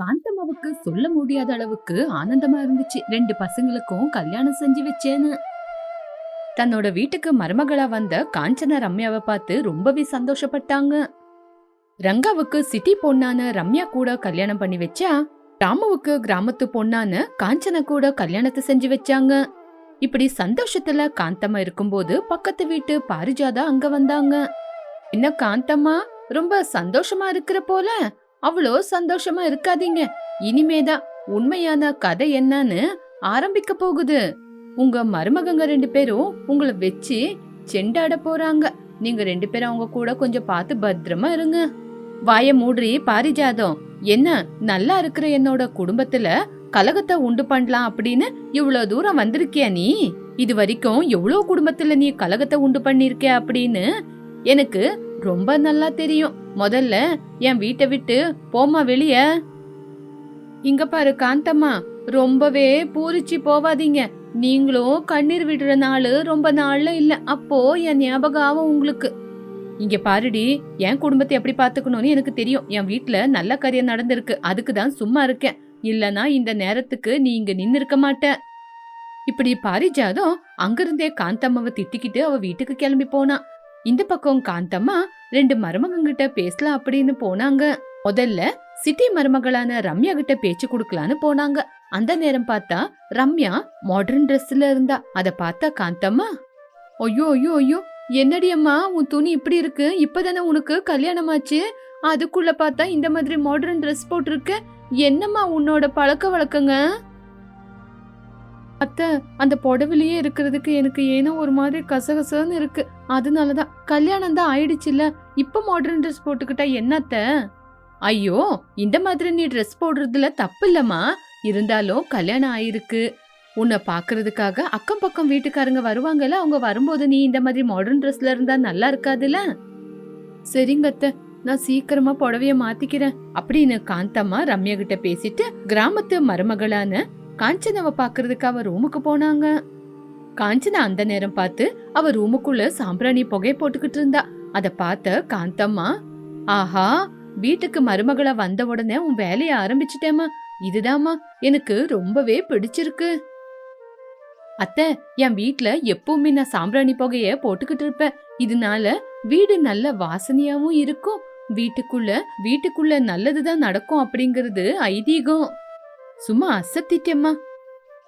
காந்தம்மாவுக்கு சொல்ல முடியாத அளவுக்கு ஆனந்தமா இருந்துச்சு. ரெண்டு பசங்களுக்கும் கல்யாணம் செஞ்சு வச்சேன்னு. தன்னோட வீட்டுக்கு மருமகளா வந்த காஞ்சனா ரம்யாவை பார்த்து ரொம்பவே சந்தோஷப்பட்டாங்க. ரங்காவுக்கு சிட்டி பொண்ணான ரம்யா கூட கல்யாணம் பண்ணி வச்சா ராமுவுக்கு கிராமத்து பொண்ணான காஞ்சனா கூட கல்யாணத்தை செஞ்சு வச்சாங்க. இப்படி சந்தோஷத்துல காந்தம்மா இருக்கும்போது பக்கத்து வீட்டு பாரிஜாதா அங்க வந்தாங்க. என்ன காந்தம்மா ரொம்ப சந்தோஷமா இருக்கிற போல? அவ்வளோ சந்தோஷமா இருக்காதீங்க. இனிமேதான் உண்மையான கதை என்னன்னு ஆரம்பிக்க போகுது. உங்க மருமகங்க ரெண்டு பேரும் உங்களை வச்சு செண்டாட போறாங்க. நீங்க ரெண்டு பேரும் அவங்க கூட கொஞ்சம் பார்த்து பத்திரமா இருங்க. வாய மூடுறி பாரிஜாதம் என்ன நல்லா இருக்கிற என்னோட குடும்பத்துல கலகத்தை உண்டு பண்ணலாம் அப்படின்னு இவ்வளவு தூரம் வந்திருக்கியா நீ? இது வரைக்கும் எவ்வளவு குடும்பத்துல நீ கலகத்தை உண்டு பண்ணிருக்க அப்படின்னு எனக்கு ரொம்ப நல்லா தெரியும். முதல்ல என் வீட்டை விட்டு போமா வெளிய. இங்க பாரு காந்தம்மா ரொம்பவே பூரிச்சு போவாதீங்க. நீங்களும் கண்ணீர் விடுற நாள் ரொம்ப நாள்ல இல்ல. அப்போ என் ஞாபகம் ஆகும் உங்களுக்கு. இங்க பாருடி என் குடும்பத்தை எப்படி பாத்துக்கணும்னு எனக்கு தெரியும். என் வீட்டுல நல்ல காரியம் நடந்திருக்கு. அதுக்கு தான் சும்மா இருக்கேன். இல்லனா இந்த நேரத்துக்கு நீ இங்க நின்னு இருக்க மாட்ட. இப்படி பாரிஜாதம் அங்கிருந்தே காந்தம்மாவை திட்டிக்கிட்டு அவ வீட்டுக்கு கிளம்பி போனா. இந்த பக்கம் காந்தம்மா ரெண்டு மருமகங்கிட்ட பேசலாம் அப்படின்னு போனாங்க. முதல்ல சிட்டி மருமகளான ரம்யா கிட்ட பேச்சு கொடுக்கலான்னு போனாங்க. அந்த நேரம் பார்த்தா ரம்யா மாடர்ன் ட்ரெஸ்ல இருந்தா. அத பார்த்தா காந்தம்மா ஐயோ ஐயோ ஐயோ என்னடி அம்மா உன் துணி இப்படி இருக்கு இப்பதானே உனக்கு கல்யாணம் ஆச்சு அதுக்குள்ள பார்த்தா இந்த மாதிரி மாடர்ன் ட்ரெஸ் போட்டிருக்க என்னம்மா உன்னோட பழக்க வழக்கங்க? அத்தை அந்த புடவிலேயே இருக்கிறதுக்கு எனக்கு ஏனோ ஒரு மாதிரி கசகசன்னு இருக்கு. அதனாலதான் கல்யாணம் தான் ஆயிடுச்சுல்ல. இப்போ மாடர்ன் ட்ரெஸ் போட்டுக்கிட்டா என்னத்த ஐயோ இந்த மாதிரி நீ ட்ரெஸ் போடுறதுல தப்பு இல்லம்மா இருந்தாலும் கல்யாணம் ஆயிருக்கு. உன்னை பார்க்கறதுக்காக அக்கம் பக்கம் வீட்டுக்காரங்க வருவாங்கல்ல அவங்க வரும்போது நீ இந்த மாதிரி மாடர்ன் ட்ரெஸ்ல இருந்தா நல்லா இருக்காதுல்ல? சரிங்க அத்தை. நான் சீக்கிரமா புடவைய மாத்திக்கிறேன். அப்படின்னு காந்தம்மா ரம்யா கிட்ட பேசிட்டு கிராமத்து மருமகளான காஞ்சனாவை பாக்குறதுக்கு அவ ரூமுக்கு போனாங்க. காஞ்சனா அந்த நேரம் பார்த்து அவ ரூமுக்குள்ள சாம்பிராணி புகை போட்டுக்கிட்டு இருந்தா. அத பார்த்த காந்தம்மா ஆஹா வீட்டுக்கு மருமகளா வந்த உடனே உன் வேலைய ஆரம்பிச்சிட்டேமா இதுதாம்மா எனக்கு ரொம்பவே பிடிச்சிருக்கு. அத்தை என் வீட்டுல எப்பவுமே நான் சாம்பிராணி புகைய போட்டுக்கிட்டு இருப்பேன். இதனால வீடு நல்ல வாசனையாவும் இருக்கும். வீட்டுக்குள்ள வீட்டுக்குள்ள நல்லதுதான் நடக்கும் அப்படிங்கறது ஐதீகம். சும்மா அசத்திட்டேம்மா.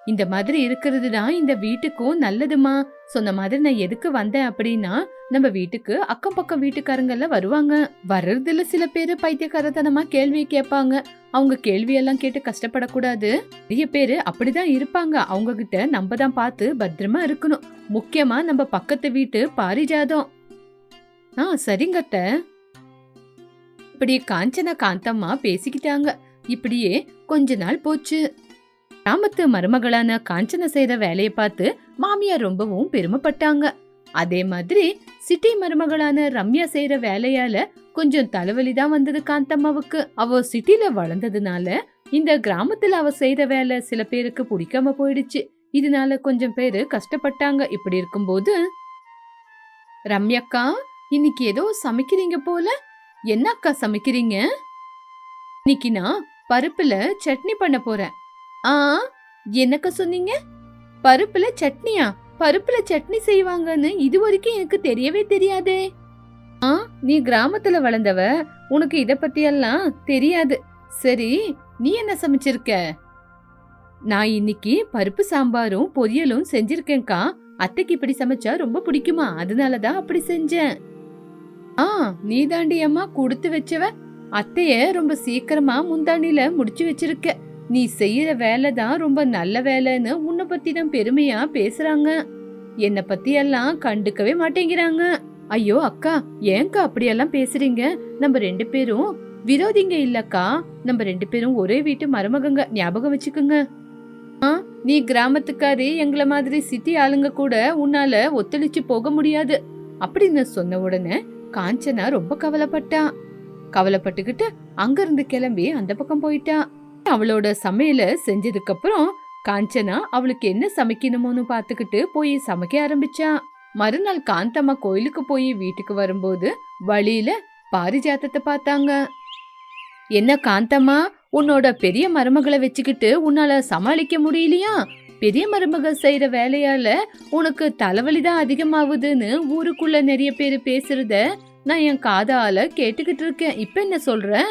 இந்த மாதிரி இருக்கிறது தான் இந்த வீட்டுக்கும் நல்லதுமா? சொன்ன மாதிரி நான் எதுக்கு வந்தேன் அப்படின்னா நம்ம வீட்டுக்கு அக்கம் பக்கம் வீட்டுக்காரங்க வருவாங்க. வர்றதுல சில பேரு பைத்தியக்காரத்தனமா கேள்வி கேட்பாங்க. அவங்க கேள்வியெல்லாம் கேட்டு கஷ்டப்படக்கூடாது. நிறைய பேரு அப்படிதான் இருப்பாங்க. அவங்க கிட்ட நம்ம தான் பார்த்து பத்திரமா இருக்கணும். முக்கியமா நம்ம பக்கத்து வீட்டு பாரிஜாதம். ஆ சரிங்க இப்படி காஞ்சனா காந்தம்மா பேசிக்கிட்டாங்க. இப்படியே கொஞ்ச நாள் போச்சு. கிராமத்து மருமகளான காஞ்சன செய்த வேலையை பார்த்து மாமியார் ரொம்பவும் பெருமைப்பட்டாங்க. அதே மாதிரி சிட்டி மருமகளான ரம்யா செய்யற வேலையால கொஞ்சம் தலைவலி தான் வந்தது காந்தம்மாவுக்கு. அவ சிட்டில வளர்ந்ததுனால இந்த கிராமத்துல அவ செய்த வேலை சில பேருக்கு பிடிக்காம போயிடுச்சு. இதனால கொஞ்சம் பேரு கஷ்டப்பட்டாங்க. இப்படி இருக்கும்போது ரம்யாக்கா இன்னைக்கு ஏதோ சமைக்கிறீங்க போல. என்னக்கா சமைக்கிறீங்க? இன்னைக்கு நான் பருப்புல சட்னி பண்ண போறேன். ஆ என்னக்கா சொன்னீங்க? பருப்புல சட்னியா? பருப்புல சட்னி செய்வாங்கன்னு இது வரைக்கும் எனக்கு தெரியவே தெரியாதே. ஆ நீ கிராமத்துல வளர்ந்தவ உனக்கு இத பத்தி எல்லாம் தெரியாது. சரி நீ என்ன சமைச்சிருக்க? நான் இன்னைக்கு பருப்பு சாம்பாரும் பொரியலும் செஞ்சிருக்கேன்க்கா. அத்தைக்கு இப்படி சமைச்சா ரொம்ப பிடிக்குமா? அதனாலதான் அப்படி செஞ்சேன். ஆ நீ தாண்டி அம்மா கொடுத்து வச்சவ அத்தைய ரொம்ப சீக்கிரமா முந்தாண்டில முடிச்சு வச்சிருக்க. நீ செய்யற வேலை தான் ரொம்ப நல்ல வேலைன்னு உன்னை பத்தி தான் பெருமையா பேசுறாங்க. என்னை பத்தி எல்லாம் கண்டுக்கவே மாட்டேங்கிறாங்க. ஐயோ அக்கா ஏன்க்கா அப்படியெல்லாம் பேசுறீங்க? நம்ம ரெண்டு பேரும் விரோதிங்க இல்லக்கா. நம்ம ரெண்டு பேரும் ஒரே வீட்டு மருமகங்க. ஞாபகம் வச்சுக்கோங்க. ஆ நீ கிராமத்துக்காரி எங்கள மாதிரி சிட்டி ஆளுங்க கூட உன்னால ஒத்துழைச்சு போக முடியாது. அப்படின்னு சொன்ன உடனே காஞ்சனா ரொம்ப கவலைப்பட்டான் கவலைப்பட்டுக்கிட்டு அங்கிருந்து கிளம்பி அந்த பக்கம் போயிட்டா அவளோட சமையல செஞ்சதுக்கு அப்புறம் காஞ்சனா அவளுக்கு என்ன சமைக்கணுமோன்னு பாத்துக்கிட்டு போய் சமைக்க ஆரம்பிச்சா மறுநாள் காந்தம்மா கோயிலுக்கு போய் வீட்டுக்கு வரும்போது வழியில பாரிஜாத்தத்தை பார்த்தாங்க. என்ன காந்தம்மா உன்னோட பெரிய மருமகளை வச்சுக்கிட்டு உன்னால சமாளிக்க முடியலையா? பெரிய மருமக செய்யற வேலையால உனக்கு தலைவலி தான் அதிகமாகுதுன்னு ஊருக்குள்ள நிறைய பேர் பேசுறத நான் என் காதால கேட்டுக்கிட்டு இருக்கேன். இப்ப என்ன சொல்ற?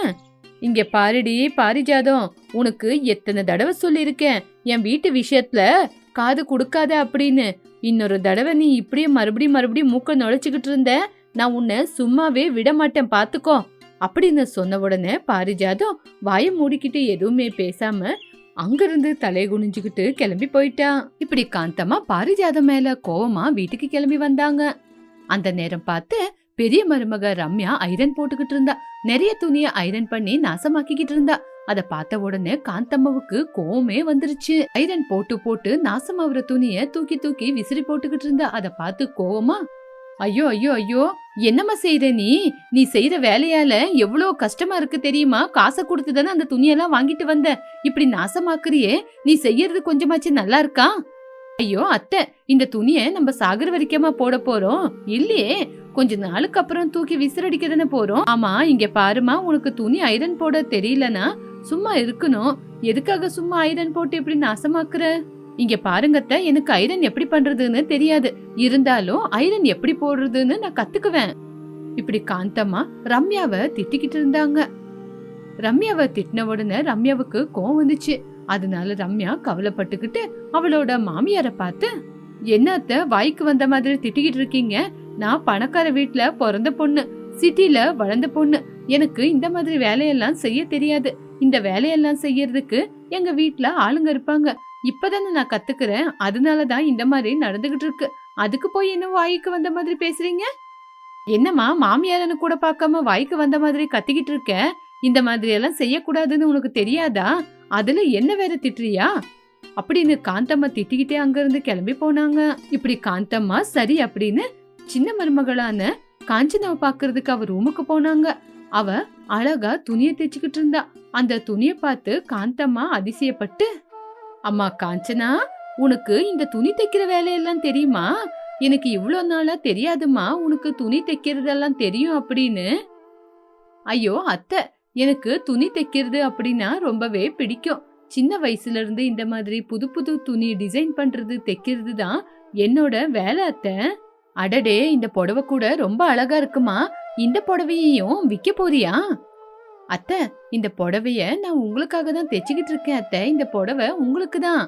இங்க பாருடி பாரிஜாதம். உனக்கு எத்தனை தடவை சொல்லியிருக்கேன். என் வீட்டு விஷயத்துல காது கொடுக்காத அப்படின்னு. இன்னொரு தடவை நீ இப்படியே மறுபடியும் மறுபடியும் மூக்க நுழைச்சுக்கிட்டு இருந்த நான் உன்னை சும்மாவே விட மாட்டேன் பாத்துக்கோ. அப்படின்னு சொன்ன உடனே பாரிஜாதம் வாயை மூடிக்கிட்டு எதுவுமே பேசாம அங்கிருந்து தலை குனிஞ்சுக்கிட்டு கிளம்பி போயிட்டான் இப்படி காந்தமா பாரிஜாதம் மேல கோவமா வீட்டுக்கு கிளம்பி வந்தாங்க. அந்த நேரம் பார்த்து பெரிய மருமக ரம்யா ஐரன் போட்டுக்கிட்டு இருந்தா. நிறைய துணிய ஐரன் பண்ணி நாசமாக்கிக்கிட்டு இருந்தா. அத பார்த்த உடனே காந்தம்மாவுக்கு கோவமே வந்துருச்சு. ஐரன் போட்டு போட்டு நாசமாவுற துணிய தூக்கி தூக்கி விசிறி போட்டுக்கிட்டு இருந்தா. அத பார்த்து கோவமா ஐயோ ஐயோ ஐயோ என்னம்மா செய்யற நீ? நீ செய்யற வேலையால எவ்வளோ கஷ்டமா இருக்கு தெரியுமா? காசை கொடுத்து தானே அந்த துணியெல்லாம் வாங்கிட்டு வந்த. இப்படி நாசமாக்குறியே நீ செய்யறது கொஞ்சமாச்சு நல்லா இருக்கா? ஐயோ அத்தை இந்த துணியை நம்ம சாகர வரைக்குமா போட போறோம்? இல்லையே கொஞ்ச நாளுக்கு அப்புறம் தூக்கி விசிறடிக்க தானே போறோம். ஆமா இங்க பாருமா உனக்கு துணி ஐரன் போட தெரியலனா சும்மா இருக்கணும். எதுக்காக சும்மா ஐரன் போட்டு இப்படி நாசமாக்குற? இங்க பாருங்கத்த எனக்கு ஐரன் எப்படி பண்றதுன்னு தெரியாது. இருந்தாலும் ஐரன் எப்படி போடுறதுன்னு நான் கத்துக்குவேன். இப்படி காந்தம்மா ரம்யாவை திட்டிக்கிட்டு இருந்தாங்க. ரம்யாவை திட்டின உடனே ரம்யாவுக்கு கோவம் வந்துச்சு. அதனால ரம்யா கவலைப்பட்டுக்கிட்டு அவளோட மாமியார பார்த்து என்னத்த வாய்க்கு வந்த மாதிரி திட்டிக்கிட்டு இருக்கீங்க? நான் பணக்கார வீட்ல பிறந்த பொண்ணு சிட்டில வளர்ந்த பொண்ணு. எனக்கு இந்த மாதிரி வேலையெல்லாம் செய்ய தெரியாது. இந்த வேலையெல்லாம் செய்யறதுக்கு எங்க வீட்ல ஆளுங்க இருப்பாங்க. இப்பதானே நான் கத்துக்கிறேன். அதனாலதான் இந்த மாதிரி நடந்துகிட்டு இருக்கு. அதுக்கு போய் என்ன வாய்க்கு வந்த மாதிரி பேசுறீங்க? என்னம்மா மாமியாரனு கூட பார்க்காம வாய்க்கு வந்த மாதிரி கத்திக்கிட்டு இருக்க? இந்த மாதிரி எல்லாம் செய்யக்கூடாதுன்னு உனக்கு தெரியாதா? அதுல என்ன வேற திட்டுறியா? அப்படின்னு காந்தம்மா திட்டிக்கிட்டே அங்கிருந்து கிளம்பி போனாங்க. இப்படி காந்தம்மா சரி அப்படின்னு சின்ன மருமகளான காஞ்சனாவை பாக்குறதுக்கு அவ ரூமுக்கு போனாங்க. அவ அழகா துணியை தைச்சுக்கிட்டு இருந்தா. அந்த துணியை பார்த்து காந்தம்மா அதிசயப்பட்டு அம்மா காஞ்சனா உனக்கு இந்த துணி தைக்கிற வேலையெல்லாம் தெரியுமா? எனக்கு இவ்வளோ நாளா தெரியாதும்மா உனக்கு துணி தைக்கிறதெல்லாம் தெரியும் அப்படின்னு. ஐயோ அத்தை எனக்கு துணி தைக்கிறது அப்படின்னா ரொம்பவே பிடிக்கும். சின்ன வயசுல இருந்து இந்த மாதிரி புது புது துணி டிசைன் பண்றது தைக்கிறது தான் என்னோட வேலை அத்தை. அடடே இந்த புடவை கூட ரொம்ப அழகா இருக்குமா? இந்த புடவையையும் விற்க போறியா? அத்தை இந்த புடவைய நான் உங்களுக்காக தான் தைச்சுக்கிட்டு இருக்கேன் அத்தை. இந்த புடவை உங்களுக்கு தான்.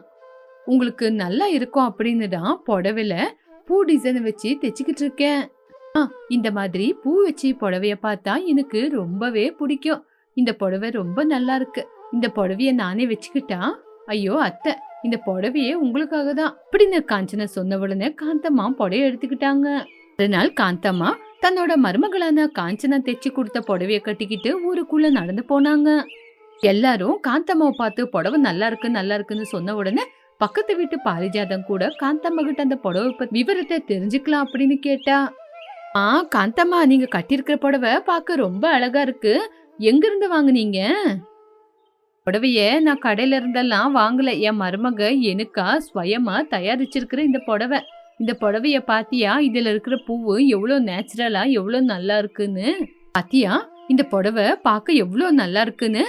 உங்களுக்கு நல்லா இருக்கும் அப்படின்னு தான் புடவையில பூ டிசைன் வச்சு தைச்சுக்கிட்டு இருக்கேன். ஆ இந்த மாதிரி பூ வச்சு புடவைய பார்த்தா எனக்கு ரொம்பவே பிடிக்கும். இந்த புடவை ரொம்ப நல்லா இருக்கு. இந்த புடவைய நானே வச்சுக்கிட்டா ஐயோ அத்தை. இந்த புடவையே உங்களுக்காக தான். அப்படின்னு காஞ்சனா சொன்ன உடனே காந்தம்மா புடவைய எடுத்துக்கிட்டாங்க. அதனால் காந்தம்மா தன்னோட மருமகளான காஞ்சனா தைச்சு கொடுத்த புடவைய கட்டிக்கிட்டு ஊருக்குள்ள நடந்து போனாங்க. எல்லாரும் காந்தம்மாவை பார்த்து புடவை நல்லா இருக்கு நல்லா இருக்குன்னு சொன்ன உடனே பக்கத்து வீட்டு பாரிஜாதம் கூட காந்தம்மா கிட்ட அந்த புடவை விவரத்தை தெரிஞ்சுக்கலாம் அப்படின்னு கேட்டா ஆ காந்தம்மா நீங்க கட்டியிருக்கிற புடவை பார்க்க ரொம்ப அழகா இருக்கு. எங்க இருந்து வாங்குனீங்க? புடவைய நான் கடையில இருந்தெல்லாம் வாங்கல. என் மருமக எனக்கா ஸ்வயமா தயாரிச்சிருக்கிற இந்த புடவை. இந்த புடவைய பாத்தியா? இதுல இருக்கிற பூவு எவ்வளோ நேச்சுரலா எவ்வளோ நல்லா இருக்குன்னு. பாத்தியா? இந்த புடவை பார்க்க எவ்வளோ நல்லா இருக்குன்னு.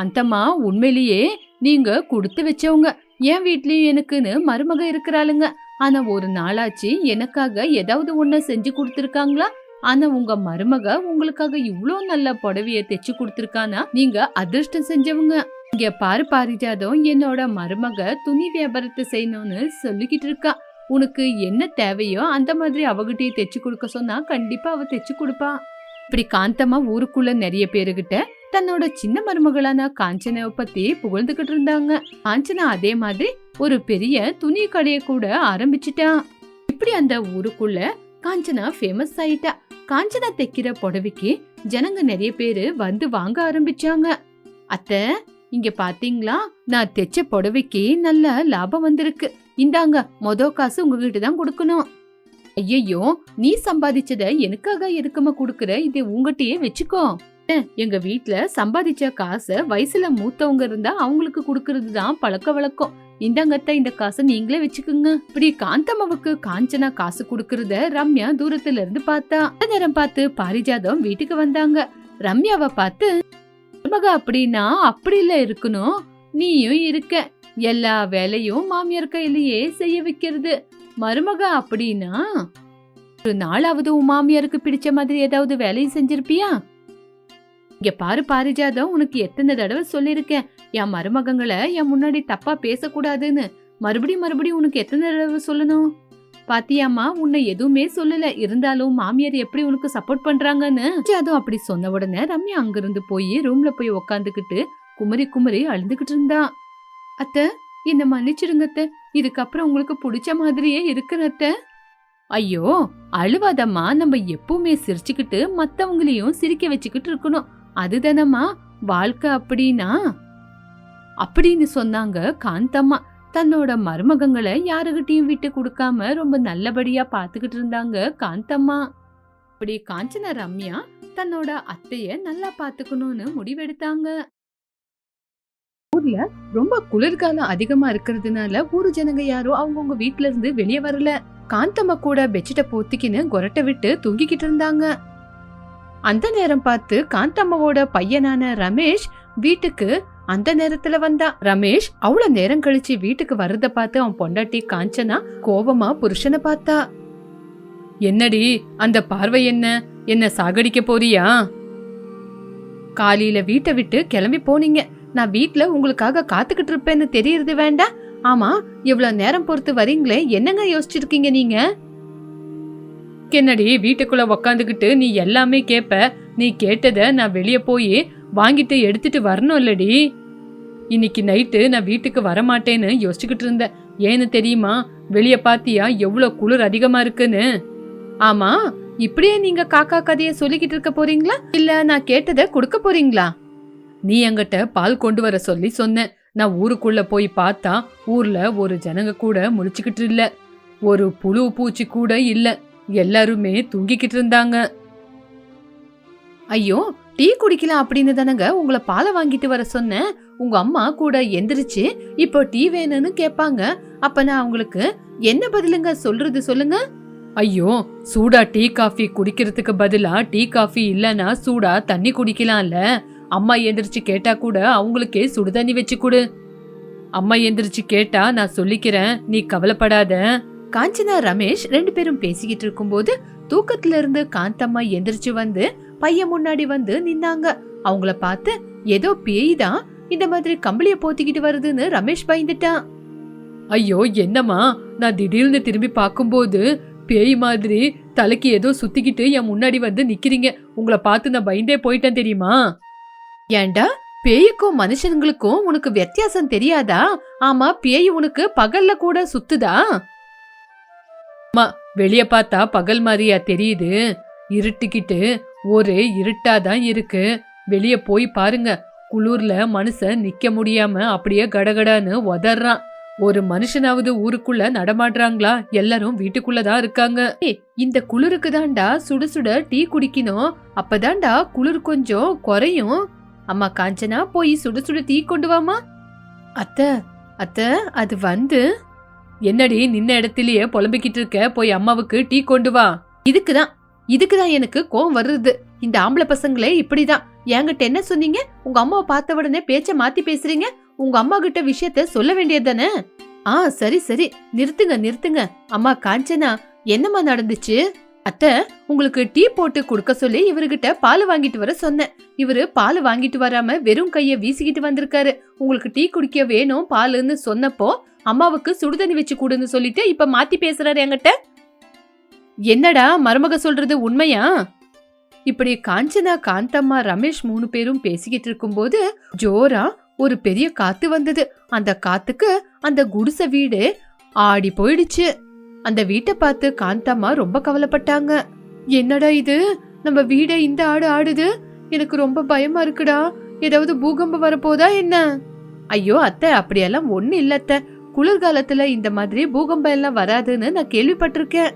அந்தம்மா உண்மையிலேயே நீங்க கொடுத்து வச்சவங்க. என் வீட்லயும் எனக்குன்னு மருமக இருக்கிறாளுங்க. ஆனா ஒரு நாளாச்சு எனக்காக ஏதாவது ஒன்ன செஞ்சு கொடுத்துருக்காங்களா? ஆனா உங்க மருமக உங்களுக்காக இவ்வளோ நல்ல புடவைய தைச்சு கொடுத்துருக்கானா? நீங்க அதிர்ஷ்டம் செஞ்சவங்க. இங்க பாரு பாரிஜாதம் என்னோட மருமக துணி வியாபாரத்தை செய்யணும்னு சொல்லிக்கிட்டு இருக்கா. உனக்கு என்ன தேவையோ அந்த மாதிரி அவகிட்டயே தைச்சு கொடுக்க சொன்னா கண்டிப்பா அவ தைச்சு கொடுப்பா. இப்படி காந்தமா ஊருக்குள்ள நிறைய பேருகிட்ட தன்னோட சின்ன மருமகளான காஞ்சனாவை பத்தி புகழ்ந்துகிட்டு இருந்தாங்க. காஞ்சனா அதே மாதிரி ஒரு பெரிய துணி கடையை கூட ஆரம்பிச்சிட்டான் இப்படி அந்த ஊருக்குள்ள காஞ்சனா ஃபேமஸ் ஆயிட்டா. காஞ்சனா தைக்கிற புடவைக்கு ஜனங்க நிறைய பேரு வந்து வாங்க ஆரம்பிச்சாங்க. அத்தை இங்க பாத்தீங்களா? நான் தைச்ச புடவைக்கு நல்ல லாபம் வந்திருக்கு. இந்தாங்க மொத காசு உங்ககிட்ட தான் கொடுக்கணும். ஐயையோ நீ சம்பாதிச்சத எனக்காக எதுக்குமா குடுக்குற? இதை உங்ககிட்டயே வச்சுக்கோ. எங்க வீட்டுல சம்பாதிச்ச காசை வயசுல மூத்தவங்க இருந்தா அவங்களுக்கு குடுக்கறது தான் பழக்க வழக்கம். இந்தாங்கத்த இந்த காசை நீங்களே வச்சுக்குங்க. இப்படி காந்தம்மாவுக்கு காஞ்சனா காசு குடுக்கறத ரம்யா தூரத்துல இருந்து பார்த்தா அந்த நேரம் பார்த்து பாரிஜாதம் வீட்டுக்கு வந்தாங்க. ரம்யாவை பார்த்து மக அப்படின்னா அப்படி இல்ல இருக்கணும். நீயும் இருக்க. எல்லா வேலையும் மாமியார் கையிலேயே செய்ய வைக்கிறது. மருமக அப்படின்னா ஒரு நாளாவது உன் மாமியாருக்கு பிடிச்ச மாதிரி ஏதாவது வேலையும் செஞ்சிருப்பியா? இங்க பாரு பாரிஜாதம் உனக்கு எத்தனை தடவை சொல்லிருக்கேன் என் மருமகங்களை என் முன்னாடி தப்பா பேசக்கூடாதுன்னு. மறுபடியும் மறுபடியும் உனக்கு எத்தனை தடவை சொல்லணும்? பாத்தியாமா உன்னை எதுவுமே சொல்லல. இருந்தாலும் மாமியார் எப்படி உனக்கு சப்போர்ட் பண்றாங்கன்னு. அதுவும் அப்படி சொன்ன உடனே ரம்யா அங்கிருந்து போய் ரூம்ல போய் உக்காந்துக்கிட்டு குமரி குமரி அழுதுகிட்டு இருந்தா. அத்த என்ன அன்னிச்சிருங்கத்தை இதுக்கப்புறம் உங்களுக்கு பிடிச்ச மாதிரியே இருக்கிற அத்தை. ஐயோ அழுவாதம்மா. நம்ம எப்பவுமே சிரிச்சுக்கிட்டு மத்தவங்களையும் சிரிக்க வச்சுக்கிட்டு இருக்கணும். அதுதானம்மா வாழ்க்கை அப்படின்னா? அப்படின்னு சொன்னாங்க காந்தம்மா. தன்னோட மருமகங்களை யாருகிட்டையும் விட்டு கொடுக்காம ரொம்ப நல்லபடியா பாத்துக்கிட்டு இருந்தாங்க காந்தம்மா. அப்படி காஞ்சன ரம்யா தன்னோட அத்தைய நல்லா பாத்துக்கணும்னு முடிவெடுத்தாங்க. ஊர்ல ரொம்ப குளிர்காலம் அதிகமா இருக்கிறதுனால ஊரு ஜனங்க யாரும் அவங்கவுங்க வீட்டுல இருந்து வெளியே வரல. காந்தம்மா கூட பெட்ஷீட்டை போத்திக்கின்னு கொரட்டை விட்டு தூங்கிக்கிட்டு இருந்தாங்க. அந்த நேரம் பார்த்து காந்தம்மாவோட பையனான ரமேஷ் வீட்டுக்கு அந்த நேரத்துல வந்தா. ரமேஷ் அவ்வளவு நேரம் கழிச்சு வீட்டுக்கு வர்றத பார்த்து அவன் பொண்டாட்டி காஞ்சனா கோபமா புருஷனை பார்த்தா. என்னடி அந்த பார்வை என்ன? என்ன சாகடிக்க போறியா? காலையில வீட்டை விட்டு கிளம்பி போனீங்க. நான் வீட்ல உங்களுக்காக காத்துக்கிட்டு இருப்பேன்னு தெரியறது வேண்டாம். ஆமா இவ்வளவு நேரம் பொறுத்து வரீங்களே. என்னங்க யோசிச்சிருக்கீங்க நீங்க? என்னடி வீட்டுக்குள்ள உக்காந்துக்கிட்டு நீ எல்லாமே கேட்ப நீ கேட்டத நான் வெளியே போய் வாங்கிட்டு எடுத்துட்டு வரணும் இல்லடி. இன்னைக்கு நைட்டு நான் வீட்டுக்கு வரமாட்டேன்னு யோசிச்சுக்கிட்டு இருந்தேன். ஏன்னு தெரியுமா? வெளியே பாத்தியா எவ்வளோ குளிர் அதிகமா இருக்குன்னு? ஆமா இப்படியே நீங்க காக்கா கதையை சொல்லிக்கிட்டு இருக்க போறீங்களா? இல்ல நான் கேட்டதை கொடுக்க போறீங்களா? நீ என்கிட்ட பால் கொண்டு வர சொல்லி சொன்ன. நான் ஊருக்குள்ள போய் பார்த்தா ஊர்ல ஒரு ஜனங்க கூட முழிச்சுக்கிட்டு இல்ல. ஒரு புழு பூச்சி கூட இல்லை. எல்லாருமே தூங்கிக்கிட்டு இருந்தாங்க. ஐயோ டீ குடிக்கலாம் அப்படின்னு தானங்க உங்களை பாலை வாங்கிட்டு வர சொன்னேன். உங்க அம்மா கூட எந்திரிச்சு இப்போ டீ வேணும்னு கேட்பாங்க. அப்ப நான் அவங்களுக்கு என்ன பதிலுங்க சொல்றது சொல்லுங்க. ஐயோ சூடா டீ காஃபி குடிக்கிறதுக்கு பதிலா டீ காஃபி இல்லனா சூடா தண்ணி குடிக்கலாம்ல. அம்மா எந்திரிச்சு கேட்டா கூட அவங்களுக்கே சுடு தண்ணி வச்சு கொடு. அம்மா எந்திரிச்சு கேட்டா நான் சொல்லிக்கிறேன் நீ கவலைப்படாத. காஞ்சனா ரமேஷ் ரெண்டு பேரும் பேசிக்கிட்டு இருக்கும்போது தூக்கத்துல இருந்து காந்தம்மா எந்திரிச்சு வந்து பையன் முன்னாடி வந்து நின்னாங்க. அவங்கள பார்த்து ஏதோ பேய் தான். இந்த மாதிரி கம்பளிய போத்திக்கிட்டு வருதுன்னு ரமேஷ் பயந்துட்டான். ஐயோ என்னம்மா? நான் திடீர்னு திரும்பி பார்க்கும்போது பேய் மாதிரி தலைக்கு ஏதோ சுத்திக்கிட்டு என் முன்னாடி வந்து நிக்கிறீங்க. உங்களை பார்த்து நான் பயந்தே போயிட்டேன் தெரியுமா? ஏண்டா? பேய்க்கும் மனுஷங்களுக்கும் உனக்கு வித்தியாசம் தெரியாதா? ஆமா பேய் உனக்கு பகல்ல கூட சுத்துதா? அம்மா வெளிய பார்த்தா பகல் மாதிரியா தெரியுது. இருட்டுக்கிட்டு ஒரே இருட்டாதான் இருக்கு. வெளிய போய் பாருங்க. குளூர்ல மனுஷன் நிக்க முடியாம அப்படியே கடகடான்னு உதறான். ஒரு மனுஷனாவது ஊருக்குள்ள நடமாடுறாங்களா? எல்லாரும் வீட்டுக்குள்ளதான் இருக்காங்க. ஏய், இந்த குளிருக்கு தாண்டா சுட சுட டீ குடிக்கணும். அப்பதான்டா குளிர் கொஞ்சம் குறையும். அம்மா காஞ்சனா போய் சுட சுட டீ கொண்டு வாமா அத்த அத்த அது வந்து என்னடி நின்ன இடத்திலேயே புலம்பிக்கிட்டு இருக்க? போய் அம்மாவுக்கு டீ கொண்டு வா. இதுக்குதான். இதுக்குதான் எனக்கு கோவம் வருது இந்த ஆம்பளை பசங்களே இப்படிதான். என்கிட்ட என்ன சொன்னீங்க? உங்க அம்மாவை பார்த்த உடனே பேச்ச மாத்தி பேசுறீங்க. உங்க அம்மா கிட்ட விஷயத்த சொல்ல வேண்டியது தானே ஆ சரி சரி. நிறுத்துங்க நிறுத்துங்க. அம்மா காஞ்சனா என்னம்மா நடந்துச்சு? அத்தை உங்களுக்கு டீ போட்டு கொடுக்க சொல்லி இவர்கிட்ட பால் வாங்கிட்டு வர சொன்னேன். இவரு பால் வாங்கிட்டு வராம வெறும் கைய வீசிக்கிட்டு வந்திருக்காரு. உங்களுக்கு டீ குடிக்க வேணும் பாலுன்னு சொன்னப்போ அம்மாவுக்கு சுடுதண்ணி வச்சு கொடுன்னு சொல்லிட்டு இப்ப மாத்தி பேசுறாரு என்கிட்ட. என்னடா மருமக சொல்றது உண்மையா? இப்படி காஞ்சனா காந்தம்மா ரமேஷ் மூணு பேரும் பேசிக்கிட்டு இருக்கும்போது ஜோரா ஒரு பெரிய காத்து வந்தது. அந்த காத்துக்கு அந்த குடிசை வீடு ஆடி போயிடுச்சு. அந்த வீட்டை பார்த்து காந்தம்மா ரொம்ப கவலைப்பட்டாங்க. என்னடா இது? நம்ம வீடே இந்த ஆடு ஆடுது. எனக்கு ரொம்ப பயமா இருக்குடா. ஏதாவது பூகம்பம் வரப்போதா என்ன? ஐயோ அத்தை அப்படியெல்லாம் ஒண்ணு இல்ல அத்தை. குளிர்காலத்துல இந்த மாதிரி பூகம்பம் எல்லாம் வராதுன்னு நான் கேள்விப்பட்டிருக்கேன்.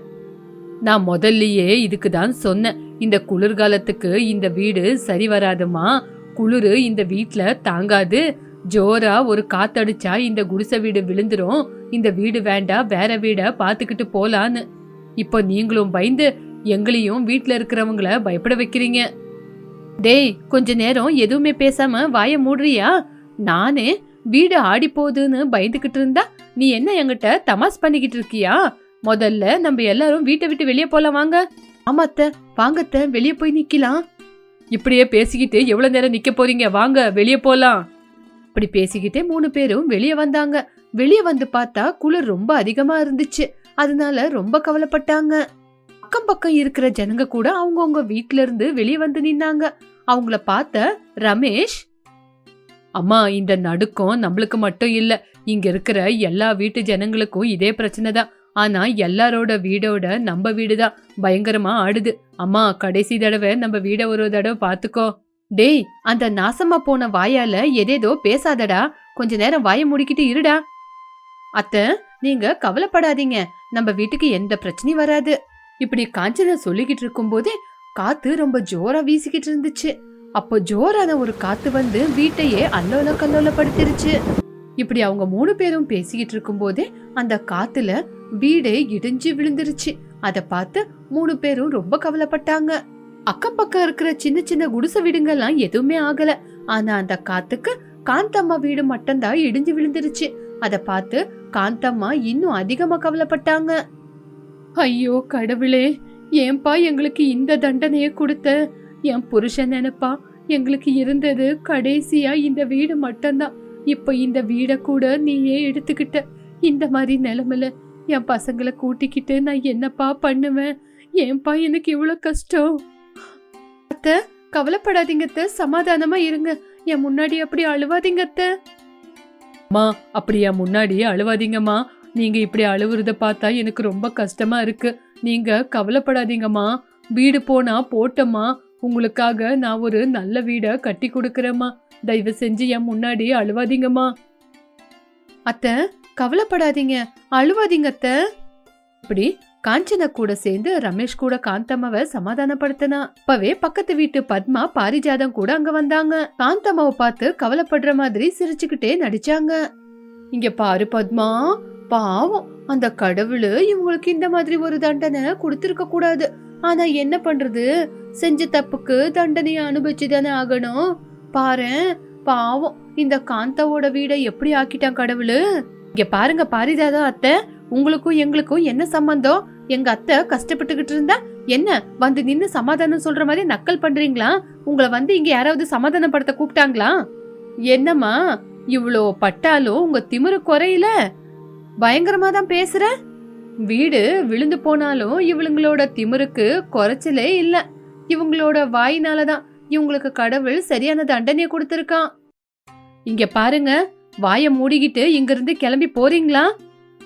நான் முதல்லயே இதுக்கு தான் சொன்னேன். இந்த குளிர்காலத்துக்கு இந்த வீடு சரி வராதுமா? குளிரு இந்த வீட்ல தாங்காது. ஜோரா ஒரு காத்தடிச்சா இந்த குடிசை வீடு விழுந்துரும். இந்த வீடு வேண்டாம் வேற வீட பாத்துக்கிட்டு போலான்னு. இப்போ நீங்களும் பயந்து எங்களையும் வீட்ல இருக்கிறவங்கள பயப்பட வைக்கிறீங்க. டேய் கொஞ்ச நேரம் எதுவுமே பேசாம வாய மூடுறியா? நானே வீடு ஆடி போகுதுன்னு பயந்துகிட்டு இருந்தா நீ என்ன என்கிட்ட தமாஸ் பண்ணிக்கிட்டு இருக்கியா? முதல்ல நம்ம எல்லாரும் வீட்டை விட்டு வெளியே போலாம் வாங்க. ஆமாத்த வாங்கத்த வெளியே போய் நிக்கலாம். இப்படியே பேசிக்கிட்டு எவ்வளவு நேரம் நிக்க போறீங்க? வாங்க வெளியே போலாம். இப்படி பேசிக்கிட்டே மூணு பேரும் வெளியே வந்தாங்க. வெளியே வந்து பார்த்தா குளிர் ரொம்ப அதிகமா இருந்துச்சு. அதனால ரொம்ப கவலைப்பட்டாங்க. அக்கம் பக்கம் இருக்கிற ஜனங்க கூட அவங்கவுங்க வீட்ல இருந்து வெளியே வந்து நின்னாங்க. அவங்கள பார்த்த ரமேஷ் அம்மா இந்த நடுக்கம் நம்மளுக்கு மட்டும் இல்ல. இங்க இருக்கிற எல்லா வீட்டு ஜனங்களுக்கும் இதே பிரச்சனை தான். ஆனா எல்லாரோட வீடோட நம்ம வீடு தான் பயங்கரமா ஆடுது. அம்மா கடைசி தடவை நம்ம வீட ஒரு தடவை பாத்துக்கோ டேய் அந்த நாசமா போன வாயால எதேதோ பேசாதடா. கொஞ்ச நேரம் வாயை முடிக்கிட்டு இருடா. அத்தை நீங்க கவலைப்படாதீங்க. நம்ம வீட்டுக்கு எந்த பிரச்சனையும் வராது. இப்படி காஞ்சனா சொல்லிக்கிட்டு இருக்கும்போதே காத்து ரொம்ப ஜோரா வீசிக்கிட்டு இருந்துச்சு. அப்போ ஜோரான ஒரு காத்து வந்து வீட்டையே அல்லோல கல்லோலப்படுத்திருச்சு இப்படி அவங்க மூணு பேரும் பேசிக்கிட்டு இருக்கும்போதே அந்த காத்துல வீடே இடிஞ்சு விழுந்துருச்சு. அதை பார்த்து மூணு பேரும் ரொம்ப கவலைப்பட்டாங்க. அக்கம் பக்கம் இருக்கிற சின்ன சின்ன குடிசை வீடுங்கெல்லாம் எதுவுமே ஆகல. ஆனா அந்த காத்துக்கு காந்தம்மா வீடு மட்டும்தான் இடிஞ்சு விழுந்துருச்சு. அதை பார்த்து காந்தம்மா இன்னும் அதிகமா கவலைப்பட்டாங்க. ஐயோ கடவுளே ஏன்பா எங்களுக்கு இந்த தண்டனையை கொடுத்த? என் புருஷன் நினைப்பா எங்களுக்கு இருந்தது கடைசியா இந்த வீடு மட்டும்தான். இப்போ இந்த வீடை கூட நீயே எடுத்துக்கிட்ட. இந்த மாதிரி நிலைமையில என் பசங்களை கூட்டிக்கிட்டு நான் என்னப்பா பண்ணுவேன்? ஏன்பா எனக்கு இவ்வளோ கஷ்டம்? அத்த கவலைப்படாதீங்க அத்தை சமாதானமா இருங்க. என் முன்னாடி அப்படி அழுவாதீங்க அத்தை. அம்மா என் முன்னாடியே அழுவாதீங்கம்மா. நீங்க இப்படி அழுவுறத பார்த்தா எனக்கு ரொம்ப கஷ்டமா இருக்கு. நீங்க கவலைப்படாதீங்கம்மா. வீடு போனா போட்டம்மா. உங்களுக்காக நான் ஒரு நல்ல வீடை கட்டி கொடுக்கறேம்மா. தயவு செஞ்சு என் முன்னாடி அழுவாதீங்கம்மா. அத்தை கவலைப்படாதீங்க. அழுவாதீங்க அத்தை. இப்படி காஞ்சனா கூட சேர்ந்து ரமேஷ் கூட காந்தம்மாவை சமாதானப்படுத்தினா. அப்பவே பக்கத்து வீட்டு பத்மா பாரிஜாதம் கூட அங்க வந்தாங்க. காந்தம்மாவை பார்த்து கவலைப்படுற மாதிரி சிரிச்சுக்கிட்டே நடிச்சாங்க. இங்க பாரு பத்மா பாவம். அந்த கடவுள் இவங்களுக்கு இந்த மாதிரி ஒரு தண்டனை கொடுத்திருக்க கூடாது. ஆனா என்ன பண்றது? செஞ்ச தப்புக்கு தண்டனையை அனுபவிச்சு தானே ஆகணும். பாரு பாவம். இந்த காந்தாவோட வீடை எப்படி ஆக்கிட்டான் கடவுள்? இங்க பாருங்க பாரிதாதா அத்தை. உங்களுக்கும் எங்களுக்கும் என்ன சம்பந்தம்? எங்க அத்தை கஷ்டப்பட்டுக்கிட்டு இருந்தா என்ன? வந்து நின்னு சமாதானம் சொல்ற மாதிரி நக்கல் பண்றீங்களா? உங்களை வந்து இங்க யாராவது சமாதானப்படுத்த கூப்பிட்டாங்களா? என்னம்மா இவ்வளோ பட்டாலும் உங்க திமிரு குறையில. பயங்கரமா தான் பேசுற. வீடு விழுந்து போனாலும் இவளுங்களோட திமிருக்கு குறைச்சலே இல்லை. இவங்களோட வாயினால தான் இவங்களுக்கு கடவுள் சரியான தண்டனையை கொடுத்துருக்கான். இங்க பாருங்க வாயை மூடிக்கிட்டு இங்கிருந்து கிளம்பி போறீங்களா?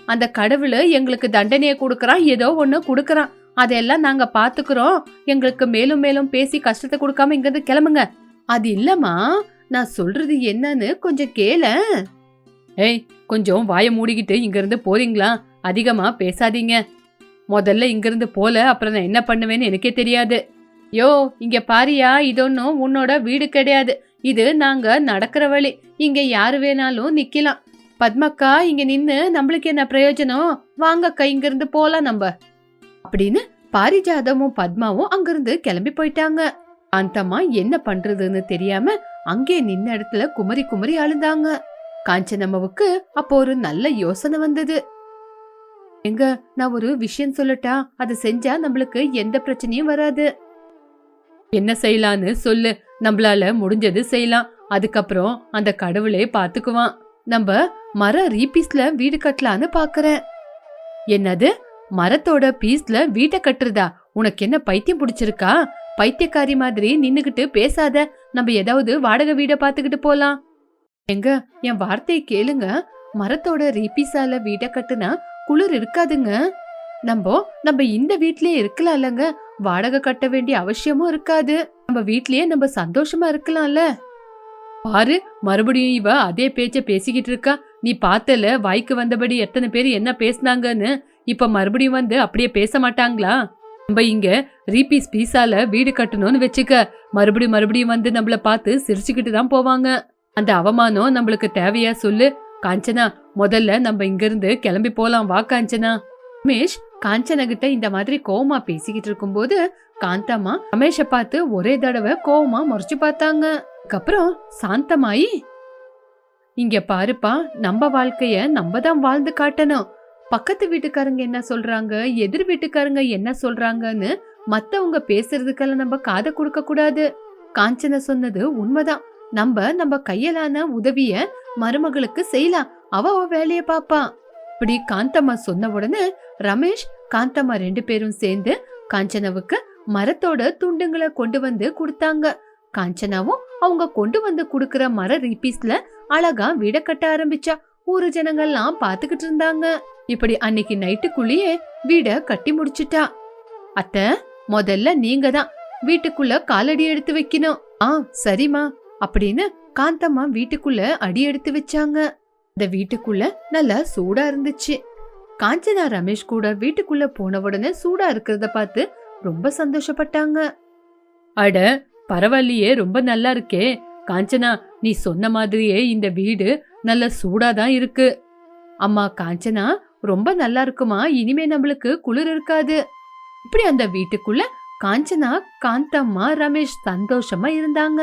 அந்த கடவுள் எங்களுக்கு தண்டனையை கொடுக்கறான் ஏதோ ஒன்று கொடுக்கறான் அதெல்லாம் நாங்க பாத்துக்கிறோம். எங்களுக்கு மேலும் மேலும் பேசி கஷ்டத்தை கொடுக்காம இங்கிருந்து கிளம்புங்க. அது இல்லம்மா நான் சொல்றது என்னன்னு கொஞ்சம் கேள. ஏய் கொஞ்சம் வாயை மூடிக்கிட்டு இங்கேருந்து போறீங்களா? அதிகமாக பேசாதீங்க. முதல்ல இங்கேருந்து போல அப்புறம் நான் என்ன பண்ணுவேன்னு எனக்கே தெரியாது. யோ இங்க பாரியா இதொன்னும் உன்னோட வீடு கிடையாது. இது நாங்க நடக்கிற வழி. இங்க யாரு வேணாலும் நிக்கலாம். பத்மக்கா இங்க நின்னு நம்மளுக்கு என்ன பிரயோஜனம்? வாங்கக்கா இங்க இருந்து போலாம் நம்ம. அப்படின்னு பாரிஜாதமும் பத்மாவும் அங்கிருந்து கிளம்பி போயிட்டாங்க. அந்தம்மா என்ன பண்றதுன்னு தெரியாம அங்கே நின்ன இடத்துல குமரி குமரி அழுந்தாங்க காஞ்சனம்மாவுக்கு அப்போ ஒரு நல்ல யோசனை வந்தது. எங்க நான் ஒரு விஷயம் சொல்லட்டா? அதை செஞ்சா நம்மளுக்கு எந்த பிரச்சனையும் வராது. என்ன செய்யலான்னு சொல்லு. நம்மளால முடிஞ்சது செய்யலாம். அதுக்கப்புறம் அந்த கடவுளே பாத்துக்குவான். நம்ம மர ரீபீஸ்ல வீடு கட்டலான்னு பாக்குறேன். என்னது? மரத்தோட பீஸ்ல வீட்டை கட்டுறதா? உனக்கு என்ன பைத்தியம் பிடிச்சிருக்கா? பைத்தியக்காரி மாதிரி நின்னுகிட்டு பேசாத. நம்ம ஏதாவது வாடகை வீட பாத்துக்கிட்டு போலாம். எங்க என் வார்த்தையை கேளுங்க. மரத்தோட ரீபீஸால வீட்டை கட்டுனா குளிர் இருக்காதுங்க. நம்ம நம்ம இந்த வீட்லயே இருக்கலாம்லங்க. வாடகை கட்ட வேண்டிய அவசியமும் இருக்காது. நம்ம வீட்லயே நம்ம சந்தோஷமா இருக்கலாம்ல. பாரு மறுபடியும் இவ அதே பேச்ச பேசிக்கிட்டு இருக்கா. நீ பார்த்தல வாய்க்கு வந்தபடி எத்தனை பேர் என்ன பேசுனாங்கன்னு. இப்ப மறுபடியும் வந்து அப்படியே பேச மாட்டாங்களா? நம்ம இங்க ரீபீஸ் பீஸால வீடு கட்டணும்னு வச்சுக்க. மறுபடியும் மறுபடியும் வந்து நம்மள பார்த்து சிரிச்சுக்கிட்டு தான் போவாங்க. அந்த அவமானம் நம்மளுக்கு தேவையா சொல்லு. காஞ்சனா முதல்ல நம்ம இங்கிருந்து கிளம்பி போலாம். வா காஞ்சனா. ரமேஷ் காஞ்சனா கிட்ட இந்த மாதிரி கோவமா பேசிக்கிட்டு இருக்கும்போது காந்தம்மா ரமேஷ பார்த்து ஒரே தடவை கோவமா முறைச்சு பார்த்தாங்க. அதுக்கப்புறம் சாந்தமாயி இங்க பாருப்பா நம்ம வாழ்க்கைய நம்ம தான் வாழ்ந்து காட்டணும். பக்கத்து வீட்டுக்காரங்க என்ன சொல்றாங்க? எதிர் வீட்டுக்காரங்க என்ன சொல்றாங்கன்னு மத்தவங்க பேசுறதுக்கெல்லாம் நம்ம காதை கொடுக்க கூடாது. காஞ்சனா சொன்னது உண்மைதான். நம்ம நம்ம கையலான உதவிய மருமகளுக்கு செய்யலாம். அவ அவ வேலைய பாப்பா. இப்படி காந்தம்மா சொன்ன உடனே ரமேஷ் காந்தம்மா ரெண்டு பேரும் சேர்ந்து காஞ்சனாவுக்கு மரத்தோட துண்டுங்களை கொண்டு வந்து கொடுத்தாங்க. காஞ்சனாவும் அவங்க கொண்டு வந்து குடுக்கற மர ரீபீஸ்ல அழகா வீட கட்ட ஆரம்பிச்சா. ஊரு ஜனங்கள்லாம் பாத்துக்கிட்டு இருந்தாங்க. இப்படி அன்னைக்கு நைட்டுக்குள்ளேயே வீட கட்டி முடிச்சிட்டா. அத்த முதல்ல நீங்க தான் வீட்டுக்குள்ள காலடி எடுத்து வைக்கணும். ஆ சரிம்மா. அப்படின்னு காந்தம்மா வீட்டுக்குள்ள அடி எடுத்து வச்சாங்க. இந்த வீட்டுக்குள்ள நல்லா சூடா இருந்துச்சு. காஞ்சனா ரமேஷ் கூட வீட்டுக்குள்ள போன உடனே சூடா இருக்கிறத பார்த்து ரொம்ப சந்தோஷப்பட்டாங்க. அட பரவாயில்லையே ரொம்ப நல்லா இருக்கே. காஞ்சனா நீ சொன்ன மாதிரியே இந்த வீடு நல்ல சூடா தான் இருக்கு. அம்மா காஞ்சனா ரொம்ப நல்லா இருக்குமா? இனிமே நம்மளுக்கு குளிர் இருக்காது. இப்படி அந்த வீட்டுக்குள்ள காஞ்சனா காந்தம்மா ரமேஷ் சந்தோஷமா இருந்தாங்க.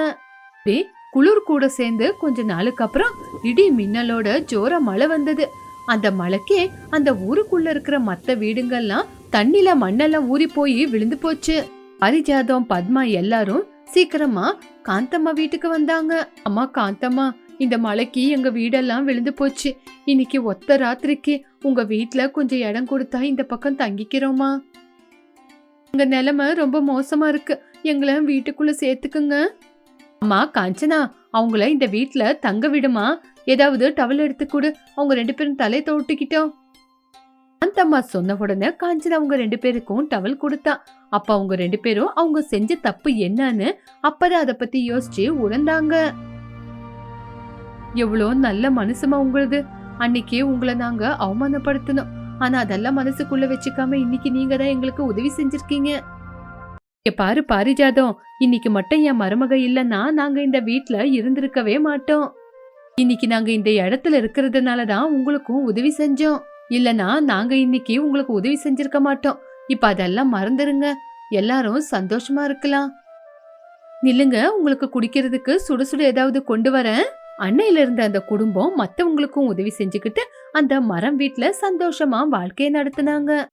அப்படியே குளிர் கூட சேர்ந்து கொஞ்ச நாளுக்கு அப்புறம் இடி மின்னலோட ஜோர மழை வந்தது. அந்த மழைக்கே அந்த ஊருக்குள்ள இருக்கிற மத்த வீடுங்கள்லாம் தண்ணில மண்ணெல்லாம் ஊறி போய் விழுந்து போச்சு. பரிஜாதம் பத்மா எல்லாரும் சீக்கிரமா காந்தம்மா வீட்டுக்கு வந்தாங்க. அம்மா காந்தம்மா இந்த மழைக்கு எங்க வீடெல்லாம் விழுந்து போச்சு. இன்னைக்கு ஒத்த ராத்திரிக்கு உங்க வீட்டுல கொஞ்சம் இடம் கொடுத்தா இந்த பக்கம் தங்கிக்கிறோமா? உங்க நிலைமை ரொம்ப மோசமா இருக்கு. எங்களை வீட்டுக்குள்ள சேர்த்துக்குங்க. அம்மா காஞ்சனா அவங்கள இந்த வீட்ல தங்க விடுமா? ஏதாவது டவல் எடுத்து கொடு. அவங்க ரெண்டு பேரும் தலை தோட்டிக்கிட்டோம். அம்மா சொன்ன உடனே காஞ்சனா அவங்க ரெண்டு பேருக்கும் டவல் கொடுத்தா. அப்ப அவங்க ரெண்டு பேரும் அவங்க செஞ்ச தப்பு என்னன்னு அப்பதான் அத பத்தி யோசிச்சு உணர்ந்தாங்க. எவ்வளோ நல்ல மனசுமா உங்களது. அன்னைக்கு உங்களை நாங்க அவமானப்படுத்தணும். ஆனா அதெல்லாம் மனசுக்குள்ள வச்சுக்காம இன்னைக்கு நீங்க தான் எங்களுக்கு உதவி செஞ்சிருக்கீங்க. இங்க பாரு பாரிஜாதம் இன்னைக்கு மட்டும் என் மருமக இல்லைன்னா நாங்க இந்த வீட்ல இருந்திருக்கவே மாட்டோம். இன்னைக்கு நாங்க இந்த இடத்துல இருக்கிறதுனால தான் உங்களுக்கும் உதவி செஞ்சோம். இல்லனா நாங்க இன்னைக்கு உங்களுக்கு உதவி செஞ்சிருக்க மாட்டோம். இப்ப அதெல்லாம் மறந்துருங்க. எல்லாரும் சந்தோஷமா இருக்கலாம். நில்லுங்க உங்களுக்கு குடிக்கிறதுக்கு சுடு சுடு ஏதாவது கொண்டு வரேன். அன்னையில இருந்த அந்த குடும்பம் மத்தவங்களுக்கும் உதவி செஞ்சுக்கிட்டு அந்த மரம் வீட்டுல சந்தோஷமா வாழ்க்கையை நடத்துனாங்க.